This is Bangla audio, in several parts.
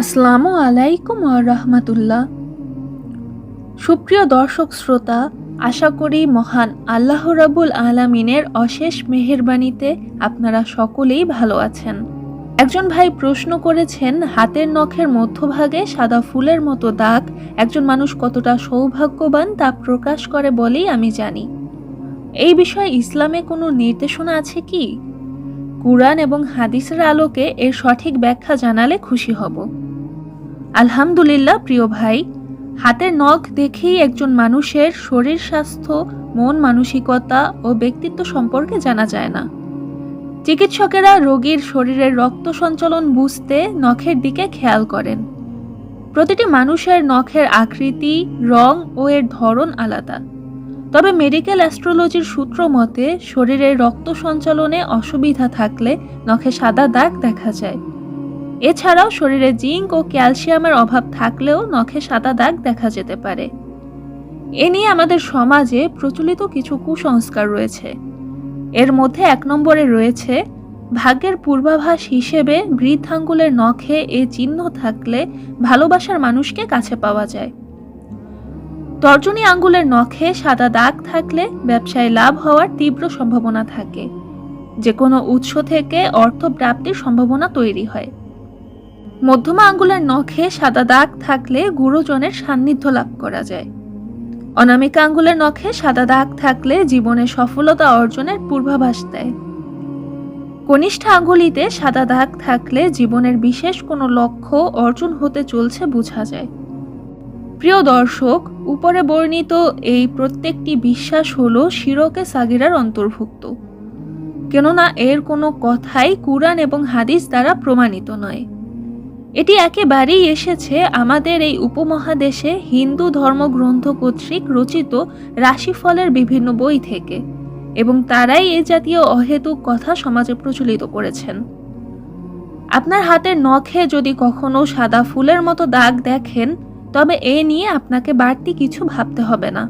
আসসালামু আলাইকুম আর রহমতুল্লাহ। সুপ্রিয় দর্শক শ্রোতা, আশা করি মহান আল্লাহ রাবুল আলামিনের অশেষ মেহেরবানিতে আপনারা সকলেই ভালো আছেন। একজন ভাই প্রশ্ন করেছেন, হাতের নখের মধ্যভাগে সাদা ফুলের মতো দাগ একজন মানুষ কতটা সৌভাগ্যবান তা প্রকাশ করে বলেই আমি জানি। এই বিষয়ে ইসলামে কোনো নির্দেশনা আছে কি? কুরআন এবং হাদিসের আলোকে এর সঠিক ব্যাখ্যা জানালে খুশি হব। আলহামদুলিল্লাহ, প্রিয় ভাই হাতের নখ দেখেই একজন মানুষের শরীর স্বাস্থ্য, মন মানসিকতা ও ব্যক্তিত্ব সম্পর্কে জানা যায় না। চিকিৎসকেরা রোগীর শরীরের রক্ত সঞ্চালন বুঝতে নখের দিকে খেয়াল করেন। প্রতিটি মানুষের নখের আকৃতি, রং ও এর ধরন আলাদা। তবে মেডিকেল অ্যাস্ট্রোলজির সূত্র মতে, শরীরের রক্ত সঞ্চালনে অসুবিধা থাকলে নখে সাদা দাগ দেখা যায়। এছাড়াও শরীরে জিঙ্ক ও ক্যালসিয়ামের অভাব থাকলেও নখে সাদা দাগ দেখা যেতে পারে। এ নিয়ে আমাদের সমাজে প্রচলিত কিছু কুসংস্কার রয়েছে। এর মধ্যে এক নম্বরে রয়েছে, ভাগ্যের পূর্বাভাস হিসেবে বৃদ্ধাঙ্গুলের নখে এ চিহ্ন থাকলে ভালোবাসার মানুষকে কাছে পাওয়া যায়। তর্জনী আঙ্গুলের নখে সাদা দাগ থাকলে ব্যবসায় লাভ হওয়ার তীব্র সম্ভাবনা থাকে। যে কোনো উৎস থেকে অর্থ প্রাপ্তির সম্ভাবনা তৈরি হয়। মধ্যমা আঙ্গুলের নখে সাদা দাগ থাকলে গুরুজনের সান্নিধ্য লাভ করা যায়। অনামিকা আঙ্গুলের নখে সাদা দাগ থাকলে জীবনে সফলতা অর্জনের পূর্বাভাস দেয়। কনিষ্ঠ আঙ্গুলিতে সাদা দাগ থাকলে জীবনের বিশেষ কোনো লক্ষ্য অর্জন হতে চলছে বোঝা যায়। প্রিয় দর্শক, উপরে বর্ণিত এই প্রত্যেকটি বিশ্বাস হল শিরকে সাগিরার অন্তর্ভুক্ত। কেননা এর কোনো কথাই কুরআন এবং হাদিস দ্বারা প্রমাণিত নয়। এটি একেবারেই এসেছে আমাদের এই উপমহাদেশে হিন্দু ধর্মগ্রন্থ কর্তৃক রচিত রাশিফলের বিভিন্ন বই থেকে, এবং তারাই এ জাতীয় অহেতুক কথা সমাজে প্রচলিত করেছেন। আপনার হাতের নখে যদি কখনো সাদা ফুলের মতো দাগ দেখেন তবে এ নিয়ে আপনাকে বাড়তি কিছু ভাবতে হবে না।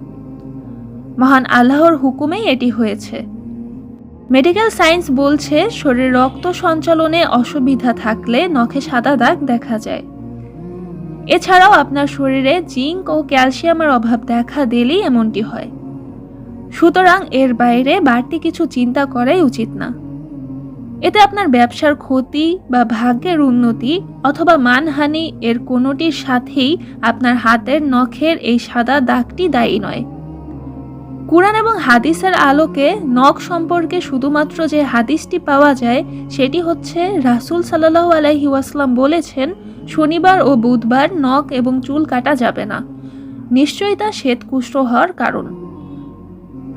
মহান আল্লাহর হুকুমেই এটি হয়েছে। মেডিকেল সায়েন্স বলছে, শরীরে রক্ত সঞ্চালনে অসুবিধা থাকলে নখে সাদা দাগ দেখা যায়। এছাড়াও আপনার শরীরে জিঙ্ক ও ক্যালসিয়ামের অভাব দেখা দিলেই এমনটি হয়। সুতরাং এর বাইরে বাড়তি কিছু চিন্তা করাই উচিত না। এতে আপনার ব্যবসার ক্ষতি বা ভাগ্যের উন্নতি অথবা মানহানি এর কোনোটির সাথেই আপনার হাতের নখের এই সাদা দাগটি দায়ী নয়। কুরআন এবং হাদিসের আলোকে নখ সম্পর্কে শুধুমাত্র যে হাদিসটি পাওয়া যায়, সেটি হচ্ছে রাসুল সাল্লাহ আলাইহি ওয়াসলাম বলেছেন, শনিবার ও বুধবার নখ এবং চুল কাটা যাবে না। নিশ্চয়ই তা শ্বেতকুষ্ঠ হওয়ার কারণ।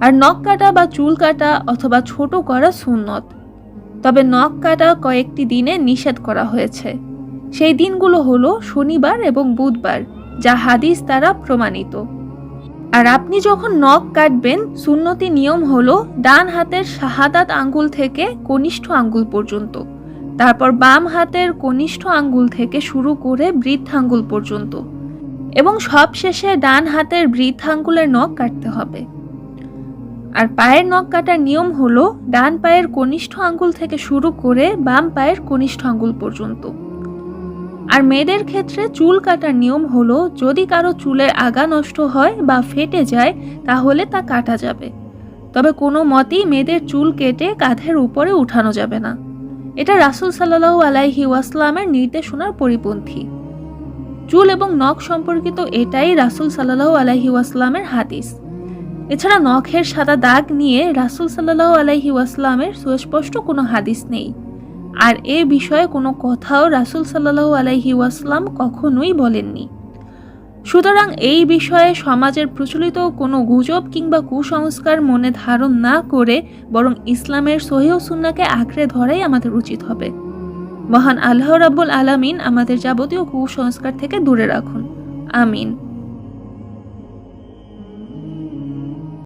আর নখ কাটা বা চুল কাটা অথবা ছোট করা সুন্নত। তবে নখ কাটা কয়েকটি দিনে নিষেধ করা হয়েছে। সেই দিনগুলো হলো শনিবার এবং বুধবার, যা হাদিস দ্বারা প্রমাণিত। আর আপনি যখন নখ কাটবেন, সুন্নতি নিয়ম হলো ডান হাতের শাহাদাত আঙ্গুল থেকে কনিষ্ঠ আঙ্গুল পর্যন্ত, তারপর বাম হাতের কনিষ্ঠ আঙ্গুল থেকে শুরু করে বৃদ্ধাঙ্গুল পর্যন্ত এবং সবশেষে ডান হাতের বৃদ্ধাঙ্গুলের নখ কাটতে হবে। আর পায়ের নখ কাটার নিয়ম হলো ডান পায়ের কনিষ্ঠ আঙ্গুল থেকে শুরু করে বাম পায়ের কনিষ্ঠ আঙ্গুল পর্যন্ত। আর মেয়েদের ক্ষেত্রে চুল কাটার নিয়ম হলো যদি কারও চুলের আগা নষ্ট হয় বা ফেটে যায়, তাহলে তা কাটা যাবে। তবে কোনো মতেই মেয়েদের চুল কেটে কাঁধের উপরে উঠানো যাবে না। এটা রাসুল সাল্লাহ আলাইহি ওয়াসলামের নির্দেশনার পরিপন্থী। চুল এবং নখ সম্পর্কিত এটাই রাসুল সাল্লাহ আলাইহি ওয়াসলামের হাদিস। এছাড়া নখের সাদা দাগ নিয়ে রাসুল সাল্লাহ আলাইহি ওয়াসলামের সুস্পষ্ট কোনো হাদিস নেই। আর এ বিষয়ে কোনো কথাও রাসুল সাল্লাহ আলাইহি ওয়াসলাম কখনোই বলেননি। সুতরাং এই বিষয়ে সমাজের প্রচলিত কোনো গুজব কিংবা কুসংস্কার মনে ধারণ না করে বরং ইসলামের সহিহ সুন্নাকে আঁকড়ে ধরাই আমাদের উচিত হবে। মহান আল্লাহ রাব্বুল আলামিন আমাদের যাবতীয় কুসংস্কার থেকে দূরে রাখুন। আমিন।